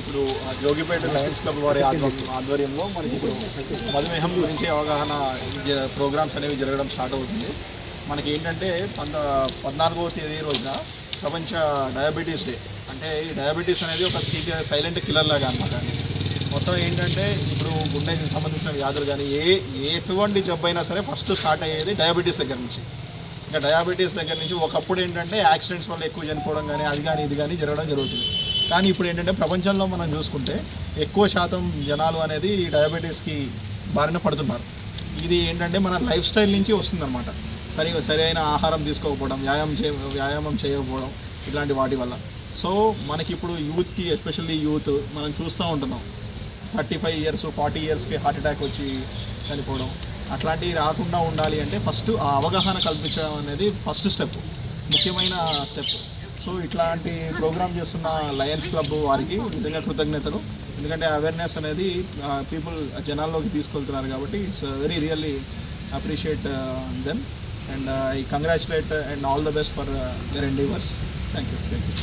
ఇప్పుడు Jogipet Lions club వారి ఆధ్వర్యంలో మనకి ఇప్పుడు మధుమేహం గురించి అవగాహన ప్రోగ్రామ్స్ అనేవి జరగడం స్టార్ట్ అవుతుంది. మనకి ఏంటంటే పంద పద్నాలుగవ తేదీ రోజున ప్రపంచ డయాబెటీస్ డే. అంటే ఈ డయాబెటీస్ అనేది ఒక సీక సైలెంట్ కిల్లర్ లాగా అనమాట మొత్తం ఏంటంటే ఇప్పుడు గుండెకి సంబంధించిన వ్యాధులు కానీ ఏ ఎటువంటి జబ్బు అయినా సరే ఫస్ట్ స్టార్ట్ అయ్యేది డయాబెటీస్ దగ్గర నుంచి. ఇంకా డయాబెటీస్ దగ్గర నుంచి ఒకప్పుడు ఏంటంటే యాక్సిడెంట్స్ వల్ల ఎక్కువ చనిపోవడం కానీ అది కానీ ఇది కానీ జరగడం జరుగుతుంది. కానీ ఇప్పుడు ఏంటంటే ప్రపంచంలో మనం చూసుకుంటే ఎక్కువ శాతం జనాలు అనేది ఈ డయాబెటీస్కి బారిన పడుతున్నారు. ఇది ఏంటంటే మన లైఫ్ స్టైల్ నుంచి వస్తుందన్నమాట. సరి సరైన ఆహారం తీసుకోకపోవడం వ్యాయామం చే వ్యాయామం చేయకపోవడం ఇట్లాంటి వాటి వల్ల. సో మనకి ఇప్పుడు యూత్కి ఎస్పెషల్లీ యూత్ మనం చూస్తూ ఉంటున్నాం. థర్టీ ఫైవ్ ఇయర్స్ ఫార్టీ ఇయర్స్కి హార్ట్ అటాక్ వచ్చి చనిపోవడం. అట్లాంటివి రాకుండా ఉండాలి అంటే ఫస్ట్ ఆ అవగాహన కల్పించడం అనేది ఫస్ట్ స్టెప్ ముఖ్యమైన స్టెప్. సో ఇట్లాంటి ప్రోగ్రామ్ చేస్తున్న లయన్స్ క్లబ్ వారికి నిజంగా కృతజ్ఞతలు. ఎందుకంటే అవేర్నెస్ అనేది పీపుల్ జనాల్లోకి తీసుకెళ్తున్నారు కాబట్టి it's very really appreciate then and I congratulate and all the best for their endeavours thank you thank you